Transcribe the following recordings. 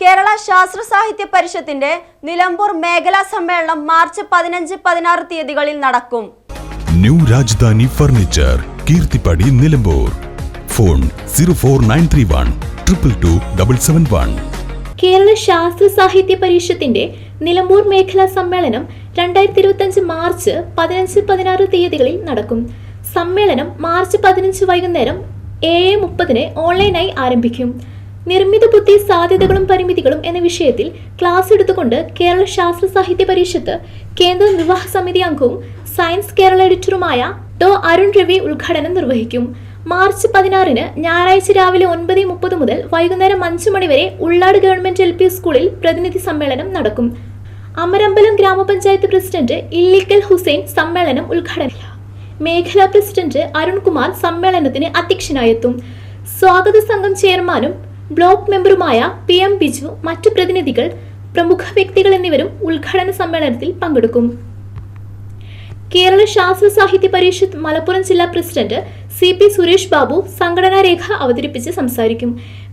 കേരള ശാസ്ത്ര സാഹിത്യ പരിഷത്തിന്റെ നിലമ്പൂർ മേഖലാ സമ്മേളനം മാർച്ച് പതിനഞ്ച് പതിനാറ് തീയതികളിൽ നടക്കും. New Rajdhani furniture Keerthippadi Nilambur. Phone zero four nine three one triple two double seven one. Kerala Sasthra Sahithya പരിഷത്തിന്റെ Nilambur മേഖലാ സമ്മേളനം രണ്ടായിരത്തി ഇരുപത്തഞ്ച് മാർച്ച് പതിനഞ്ച് പതിനാറ് തീയതികളിൽ നടക്കും. സമ്മേളനം മാർച്ച് പതിനഞ്ച് വൈകുന്നേരം ഏഴ് മുപ്പതിന് ഓൺലൈനായി ആരംഭിക്കും. നിർമ്മിത ബുദ്ധി സാധ്യതകളും പരിമിതികളും എന്ന വിഷയത്തിൽ ക്ലാസ് എടുത്തുകൊണ്ട് കേരള ശാസ്ത്ര സാഹിത്യ പരിഷത്ത് കേന്ദ്ര നിർവാഹക സമിതി അംഗവും സയൻസ് കേരള എഡിറ്ററുമായ ഡോ അരുൺ രവി ഉദ്ഘാടനം നിർവഹിക്കും. മാർച്ച് പതിനാറിന് ഞായറാഴ്ച രാവിലെ ഒൻപത് മുപ്പത് മുതൽ വൈകുന്നേരം അഞ്ചു മണി വരെ ഉള്ളാട് ഗവൺമെന്റ് എൽ പി സ്കൂളിൽ പ്രതിനിധി സമ്മേളനം നടക്കും. അമരമ്പലം ഗ്രാമപഞ്ചായത്ത് പ്രസിഡന്റ് ഇല്ലിക്കൽ ഹുസൈൻ സമ്മേളനം ഉദ്ഘാടനം മേഖലാ പ്രസിഡന്റ് അരുൺകുമാർ സമ്മേളനത്തിന് അധ്യക്ഷനായെത്തും. സ്വാഗത സംഘം ചെയർമാനും ബ്ലോക്ക് മെമ്പറുമായ പി എം ബിജു മറ്റു പ്രതിനിധികൾ പ്രമുഖ വ്യക്തികൾ എന്നിവരും ഉദ്ഘാടന സമ്മേളനത്തിൽ പങ്കെടുക്കും. കേരള ശാസ്ത്ര സാഹിത്യ പരിഷത്ത് മലപ്പുറം ജില്ലാ president C P Suresh Babu സംഘടനാ രേഖ അവതരിപ്പിച്ച് സംസാരിക്കും.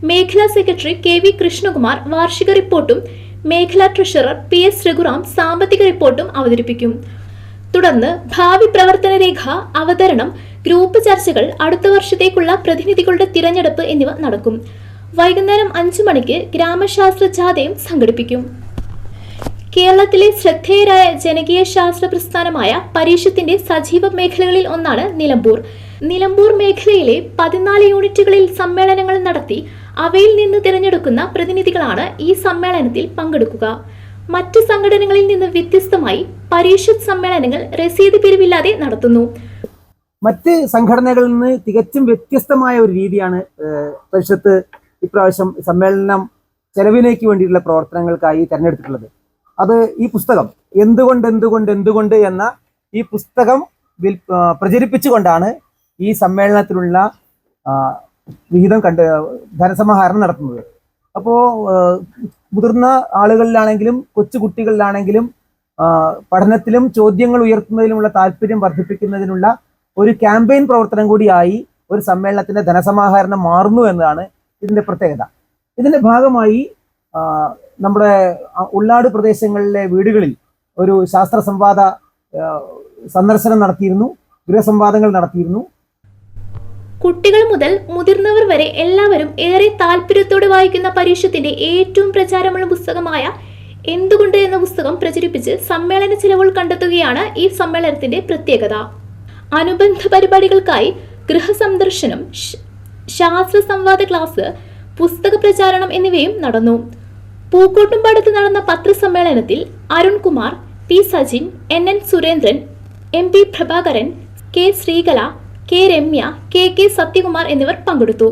മേഖലാ സെക്രട്ടറി കെ വി കൃഷ്ണകുമാർ വാർഷിക റിപ്പോർട്ടും മേഖലാ ട്രഷറർ പി എസ് രഘുറാം സാമ്പത്തിക റിപ്പോർട്ടും അവതരിപ്പിക്കും. തുടർന്ന് ഭാവി പ്രവർത്തന രേഖ അവതരണം ഗ്രൂപ്പ് ചർച്ചകൾ അടുത്ത വർഷത്തേക്കുള്ള പ്രതിനിധികളുടെ തിരഞ്ഞെടുപ്പ് എന്നിവ നടക്കും. വൈകുന്നേരം അഞ്ചു മണിക്ക് ഗ്രാമശാസ്ത്ര ജാഥയും സംഘടിപ്പിക്കും. കേരളത്തിലെ ശ്രദ്ധേയരായ ജനകീയ ശാസ്ത്ര പ്രസ്ഥാനമായ പരീക്ഷത്തിന്റെ സജീവ മേഖലകളിൽ ഒന്നാണ് നിലമ്പൂർ. നിലമ്പൂർ മേഖലയിലെ പതിനാല് യൂണിറ്റുകളിൽ സമ്മേളനങ്ങൾ നടത്തി അവയിൽ നിന്ന് തിരഞ്ഞെടുക്കുന്ന പ്രതിനിധികളാണ് ഈ സമ്മേളനത്തിൽ പങ്കെടുക്കുക. മറ്റു സംഘടനകളിൽ നിന്ന് വ്യത്യസ്തമായി പരീക്ഷത്ത് സമ്മേളനങ്ങൾ രസീത് പിരിവില്ലാതെ നടത്തുന്നു. മറ്റ് സംഘടനകളിൽ നിന്ന് തികച്ചും വ്യത്യസ്തമായ ഒരു രീതിയാണ് പരിഷത്ത് ഇപ്രാവശ്യം സമ്മേളനം ചെലവിലേക്ക് വേണ്ടിയിട്ടുള്ള പ്രവർത്തനങ്ങൾക്കായി തിരഞ്ഞെടുത്തിട്ടുള്ളത്. അത് ഈ പുസ്തകം എന്തുകൊണ്ട് എന്തുകൊണ്ട് എന്തുകൊണ്ട് എന്ന ഈ പുസ്തകം വിൽ പ്രചരിപ്പിച്ചുകൊണ്ടാണ് ഈ സമ്മേളനത്തിലുള്ള വിഹിതം കണ്ട് ധനസമാഹരണം നടത്തുന്നത്. അപ്പോൾ മുതിർന്ന ആളുകളിലാണെങ്കിലും കൊച്ചു കുട്ടികളിലാണെങ്കിലും പഠനത്തിലും ചോദ്യങ്ങൾ ഉയർത്തുന്നതിലുമുള്ള താല്പര്യം വർദ്ധിപ്പിക്കുന്നതിനുള്ള ഒരു ക്യാമ്പയിൻ പ്രവർത്തനം കൂടിയായി ഒരു സമ്മേളനത്തിന്റെ ധനസമാഹരണം മാറുന്നു എന്നതാണ് ഇതിന്റെ പ്രത്യേകത. ഇതിന്റെ ഭാഗമായി നമ്മുടെ ഉള്ളാട് പ്രദേശങ്ങളിലെ വീടുകളിൽ ഒരു ശാസ്ത്ര സംവാദ സന്ദർശനം നടത്തിയിരുന്നു ഗൃഹസംവാദങ്ങൾ നടത്തിയിരുന്നു. കുട്ടികൾ മുതൽ മുതിർന്നവർ വരെ എല്ലാവരും ഏറെ താല്പര്യത്തോടെ വായിക്കുന്ന പരീക്ഷത്തിന്റെ ഏറ്റവും പ്രചാരമുള്ള പുസ്തകമായ എന്തുകൊണ്ട് എന്ന പുസ്തകം പ്രചരിപ്പിച്ച് സമ്മേളന ചിലവുകൾ കണ്ടെത്തുകയാണ് ഈ സമ്മേളനത്തിന്റെ പ്രത്യേകത. അനുബന്ധ പരിപാടികൾക്കായി ഗൃഹസന്ദർശനം ശാസ്ത്ര സംവാദ ക്ലാസ് പുസ്തക പ്രചാരണം എന്നിവയും നടന്നു. പൂക്കോട്ടുംപാടത്ത് നടന്ന പത്രസമ്മേളനത്തിൽ Arunkumar P Sajin N N Surendran M P Prabhakaran K Sreekala K Ramya K K Sathyakumar എന്നിവർ പങ്കെടുത്തു.